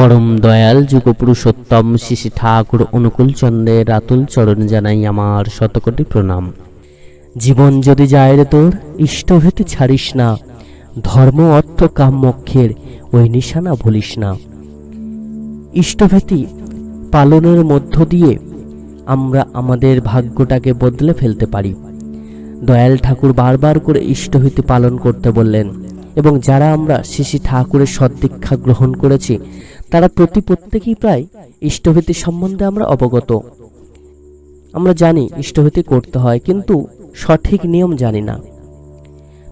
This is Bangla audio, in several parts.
পরম দয়াল যুগপুরুষোত্তম শিশি ঠাকুর অনুকূল চন্দ্রের রাতুল চরণ জানাই আমার শতকোটি প্রণাম। জীবন যদি যায় রে তোর, ইষ্ট হতে ছাড়িস না। ধর্ম, অর্থ, কাম, মোক্ষের ওই নিশানা ভুলিস না। ইষ্টভীতি পালনের মধ্য দিয়ে আমরা আমাদের ভাগ্যটাকে বদলে ফেলতে পারি। দয়াল ঠাকুর বারবার করে ইষ্টভীতি পালন করতে বললেন এবং যারা আমরা শিশি ঠাকুরের সদ্দীক্ষা গ্রহণ করেছি, তারা প্রতি প্রত্যেকেই প্রায় ইষ্টভীতি সম্বন্ধে আমরা অবগত। আমরা জানি ইষ্টভীতি করতে হয়, কিন্তু সঠিক নিয়ম জানি না।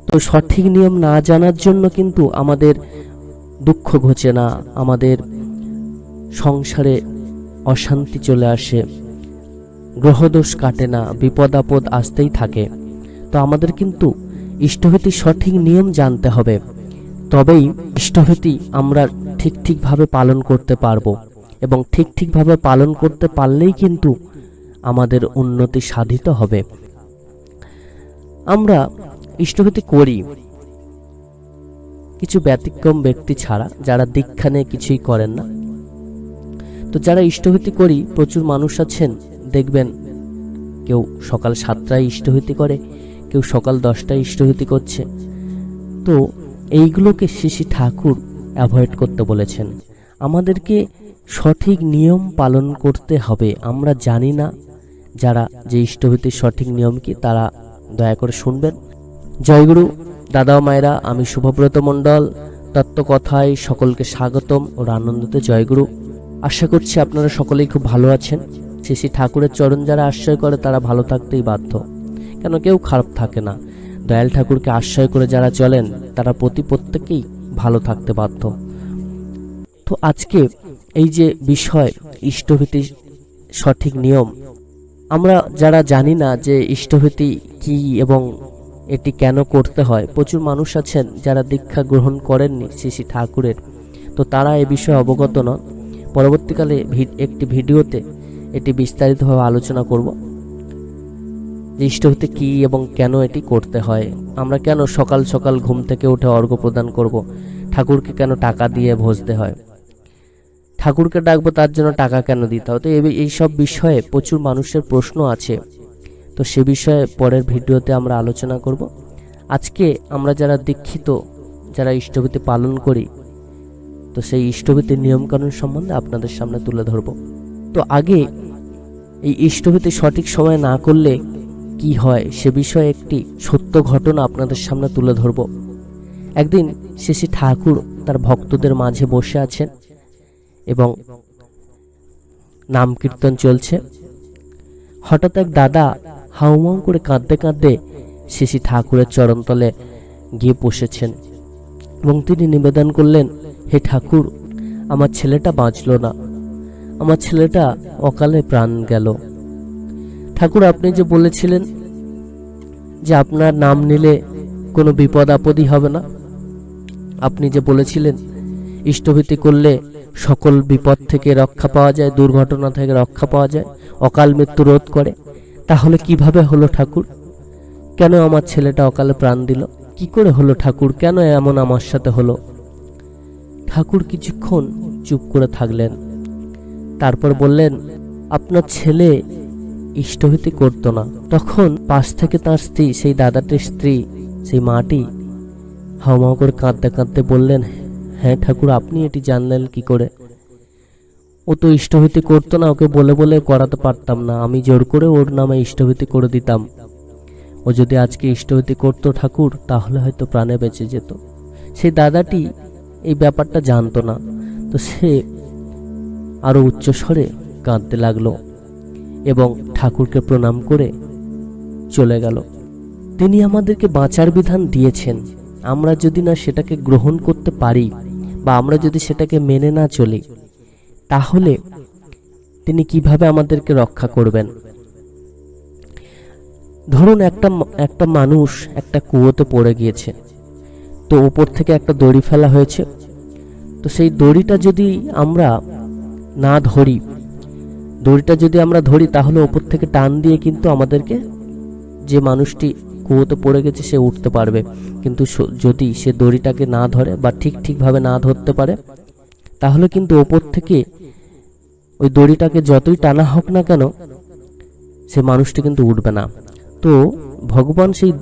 তো সঠিক নিয়ম না জানার জন্য কিন্তু আমাদের দুঃখ ঘোচে না, আমাদের সংসারে অশান্তি চলে আসে, গ্রহদোষ কাটে না, বিপদ আপদ আসতেই থাকে। তো আমাদের কিন্তু ইষ্টভীতির সঠিক নিয়ম জানতে হবে। তবেই ইষ্টভীতি আমরা ঠিক ঠিকভাবে পালন করতে পারব এবং ঠিক ঠিকভাবে পালন করতে পারলেই কিন্তু আমাদের উন্নতি সাধিত হবে। আমরা ইষ্টভীতি করি। কিছু ব্যতিক্রম ব্যক্তি ছাড়া যারা দীক্ষা নিয়ে কিছুই করেন না। তো যারা ইষ্টভীতি করি, প্রচুর মানুষ আছেন, দেখবেন কেউ সকাল সাতটায় ইষ্টভীতি করে কেউ সকাল দশটায় ইষ্টভীতি করছে। তো এইগুলোকে শিশি ঠাকুর অ্যাভয়েড করতে বলেছেন। আমাদেরকে সঠিক নিয়ম পালন করতে হবে। আমরা জানি না যারা যে ইষ্টভীতির সঠিক নিয়ম কি, তারা দয়া করে শুনবেন। জয়গুরু, দাদা মায়েরা, আমি শুভব্রত মণ্ডল, তত্ত্বকথায় সকলকে স্বাগতম ও আনন্দতে জয়গুরু। আশা করছি আপনারা সকলেই খুব ভালো আছেন। শ্রী ঠাকুরের চরণ যারা আশ্রয় করে, তারা ভালো থাকতেই বাধ্য। কেন কেউ খারাপ থাকে না। দয়াল ঠাকুরকে আশ্রয় করে যারা চলেন, তারা প্রতি প্রত্যেকেই ভালো থাকতে বাধ্য। তো আজকে এই যে বিষয়, ইষ্টভীতি সঠিক নিয়ম, আমরা যারা জানি না যে ইষ্টভীতি কি এবং এটি কেন করতে হয়, প্রচুর মানুষ আছেন যারা দীক্ষা গ্রহণ করেননি শ্রী শ্রী ঠাকুরের। তো তারা এ বিষয়ে অবগত নন। পরবর্তীকালে একটি ভিডিওতে এটি বিস্তারিতভাবে আলোচনা করব। যে ইষ্টভীতি কী এবং কেন এটি করতে হয়? আমরা কেন সকাল সকাল ঘুম থেকে উঠে অর্ঘ্য প্রদান করব? ঠাকুরকে কেন টাকা দিয়ে ভজতে হয়? ঠাকুরকে ডাকবো তার জন্য টাকা কেন দিতে হয়? তো এই- এই সব বিষয়ে প্রচুর মানুষের প্রশ্ন আছে। তো সে বিষয়ে পরের ভিডিওতে আমরা আলোচনা করব। আজকে আমরা যারা দীক্ষিত, যারা ইষ্টভীতি পালন করি, তো সেই ইষ্টভীতির নিয়মকানুন সম্বন্ধে আপনাদের সামনে তুলে ধরব। তো আগে এই ইষ্টভীতি সঠিক সময় না করলে কি হয় সে বিষয়ে একটি সত্য ঘটনা আপনাদের সামনে তুলে ধরব। একদিন শেষে ঠাকুর তার ভক্তদের মাঝে বসে আছেন এবং নাম কীর্তন চলছে। হঠাৎ এক দাদা হাউমাউ করে কাঁদতে কাঁদতে শিশি ঠাকুরের চরণতলে গিয়ে বসেছেন এবং তিনি নিবেদন করলেন, হে ঠাকুর, আমার ছেলেটা বাঁচল না। আমার ছেলেটা অকালে প্রাণ গেল। ঠাকুর, আপনি যে বলেছিলেন যে আপনার নাম নিলে কোনো বিপদ আপদই হবে না। আপনি যে বলেছিলেন, ইষ্টভীতি করলে সকল বিপদ থেকে রক্ষা পাওয়া যায়, দুর্ঘটনা থেকে রক্ষা পাওয়া যায়, অকাল মৃত্যু রোধ করে। তাহলে কীভাবে হলো ঠাকুর? কেন আমার ছেলেটা অকালে প্রাণ দিল? কি করে হলো ঠাকুর? কেন এমন আমার সাথে হলো? ঠাকুর কিছুক্ষণ চুপ করে থাকলেন। তারপর বললেন, আপনার ছেলে ইষ্টভীতি করতো না। তখন পাশ থেকে তার স্ত্রী, সেই দাদাটির স্ত্রী, সেই মাটি হাওমাও করে কাঁদতে কাঁদতে বললেন হ্যাঁ ঠাকুর, আপনি এটি জানলেন কি করে? ও তো ইষ্টভীতি করতো না, ওকে বলে বলে করাতে পারতাম না। আমি জোর করে ওর নামে ইষ্টভীতি করে দিতাম। ও যদি আজকে ইষ্টভীতি করতো ঠাকুর, তাহলে হয়তো প্রাণে বেঁচে যেত। সেই দাদাটি এই ব্যাপারটা জানতো না। তো সে আরও উচ্চস্বরে কাঁদতে লাগল। এবং ঠাকুরকে প্রণাম করে চলে গেল। তিনি আমাদেরকে বাঁচার বিধান দিয়েছেন। আমরা যদি না সেটাকে গ্রহণ করতে পারি বা আমরা যদি সেটাকে মেনে না চলি, তাহলে তিনি কীভাবে আমাদেরকে রক্ষা করবেন? ধরুন একটা একটা মানুষ একটা কুয়োতে পড়ে গিয়েছে। তো উপর থেকে একটা দড়ি ফেলা হয়েছে। তো সেই দড়িটা যদি আমরা না ধরি দড়িটা যদি আমরা ধরি, তাহলে ওপর থেকে টান দিয়ে কিন্তু আমাদেরকে যে মানুষটি কুয়োতে পড়ে গেছে, সে উঠতে পারবে। কিন্তু যদি সে দড়িটাকে না ধরে বা ঠিক ঠিকভাবে না ধরতে পারে, তাহলে কিন্তু ওপর থেকে ওই দড়িটাকে যতই টানা হোক না কেন, সে মানুষটি কিন্তু উঠবে না। তো ভগবান সেই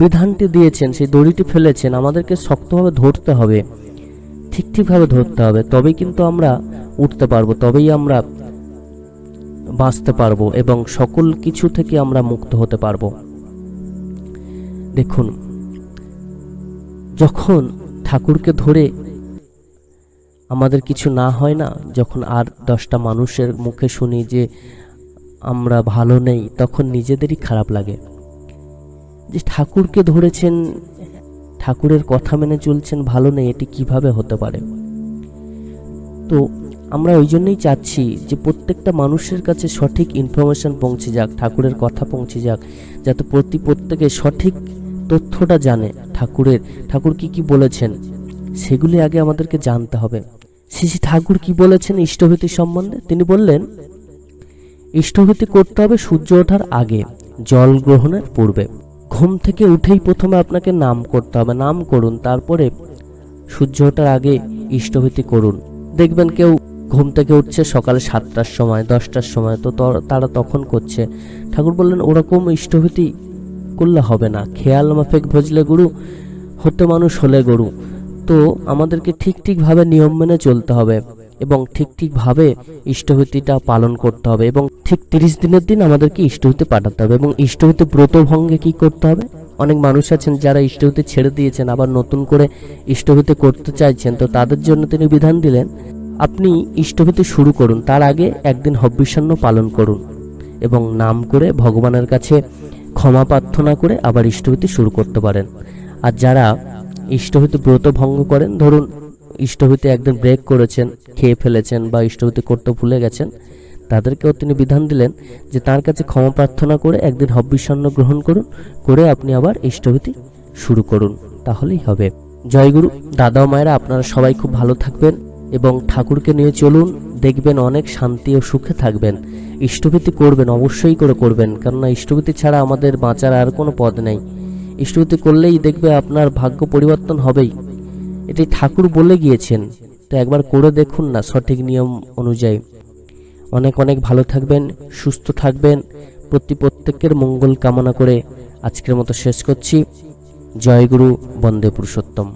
বিধানটি দিয়েছেন, সেই দড়িটি ফেলেছেন, আমাদেরকে শক্তভাবে ধরতে হবে, ঠিক ঠিকভাবে ধরতে হবে, তবেই কিন্তু আমরা উঠতে পারব, তবেই আমরা বাঁচতে পারব এবং সকল কিছু থেকে আমরা মুক্ত হতে পারব। দেখুন, যখন ঠাকুরকে ধরে আমাদের কিছু না হয় না, যখন আর দশটা মানুষের মুখে শুনি যে আমরা ভালো নেই, তখন নিজেদেরই খারাপ লাগে। যে ঠাকুরকে ধরেছেন, ঠাকুরের কথা মেনে চলছেন, ভালো নেই, এটি কীভাবে হতে পারে? তো আমরা ওই জন্যই চাচ্ছি যে প্রত্যেকটা মানুষের কাছে সঠিক ইনফরমেশন পৌঁছে যাক, ঠাকুরের কথা পৌঁছে যাক, যাতে প্রতি প্রত্যেকে সঠিক তথ্যটা জানে ঠাকুরের। ঠাকুর কি কি বলেছেন, সেগুলি আগে আমাদেরকে জানতে হবে। শ্রী ঠাকুর কি বলেছেন ইষ্টভীতি সম্বন্ধে? তিনি বললেন, ইষ্টভীতি করতে হবে সূর্য ওঠার আগে, জল গ্রহণের পূর্বে। ঘুম থেকে উঠেই প্রথমে আপনাকে নাম করতে হবে। নাম করুন, তারপরে সূর্য ওঠার আগে ইষ্টভীতি করুন। দেখবেন কেউ ঘুম থেকে উঠছে সকাল সাতটার সময়, দশটার সময়। তো তারা তখন করছে। ঠাকুর বললেন, ওরকম ইষ্টভীতি করলে হবে না। খেয়াল মাফেক ভজলে গুরু, হতে মানুষ হলে গরু। তো আমাদেরকে ঠিক ঠিকভাবে নিয়ম মেনে চলতে হবে এবং ঠিক ঠিকভাবে ইষ্টভীতিটা পালন করতে হবে এবং ঠিক তিরিশ দিনের দিন আমাদেরকে ইষ্টভীতি পাঠাতে হবে এবং ইষ্টভীতি ব্রত ভঙ্গে কি করতে হবে? অনেক মানুষ আছেন যারা ইষ্টভীতি ছেড়ে দিয়েছেন, আবার নতুন করে ইষ্টভীতি করতে চাইছেন। তো তাদের জন্য তিনি বিধান দিলেন আপনি ইষ্টভীতি শুরু করুন। তার আগে একদিন হব্বিষান্ন পালন করুন এবং নাম করে ভগবানের কাছে ক্ষমা প্রার্থনা করে আবার ইষ্টভীতি শুরু করতে পারেন। আর যারা ইষ্টভীতি ব্রত ভঙ্গ করেন, ধরুন ইষ্টভীতি একদিন ব্রেক করেছেন, খেয়ে ফেলেছেন বা ইষ্টভীতি করতে ভুলে গেছেন, তাদেরকেও তিনি বিধান দিলেন যে তার কাছে ক্ষমা প্রার্থনা করে একদিন হব্বিষান্ন গ্রহণ করুন, করে আপনি আবার ইষ্টভীতি শুরু করুন। তাহলেই হবে। জয়গুরু দাদা মায়েরা আপনারা সবাই খুব ভালো থাকবেন। এবং ঠাকুরকে নিয়ে চলুন, দেখবেন অনেক শান্তি ও সুখে থাকবেন। ইষ্টভীতি করবেন, অবশ্যই করে করবেন, কেননা ইষ্টভীতি ছাড়া আমাদের বাঁচার আর কোনো পথ নেই। ইষ্টভীতি করলেই দেখবে আপনার ভাগ্য পরিবর্তন হবেই। এটি ঠাকুর বলে গিয়েছেন, তো একবার করে দেখুন না সঠিক নিয়ম অনুযায়ী। অনেক অনেক ভালো থাকবেন, সুস্থ থাকবেন, প্রতি প্রত্যেকের মঙ্গল কামনা করে আজকের মতো শেষ করছি। জয় গুরু, বন্দে পুরুষোত্তম।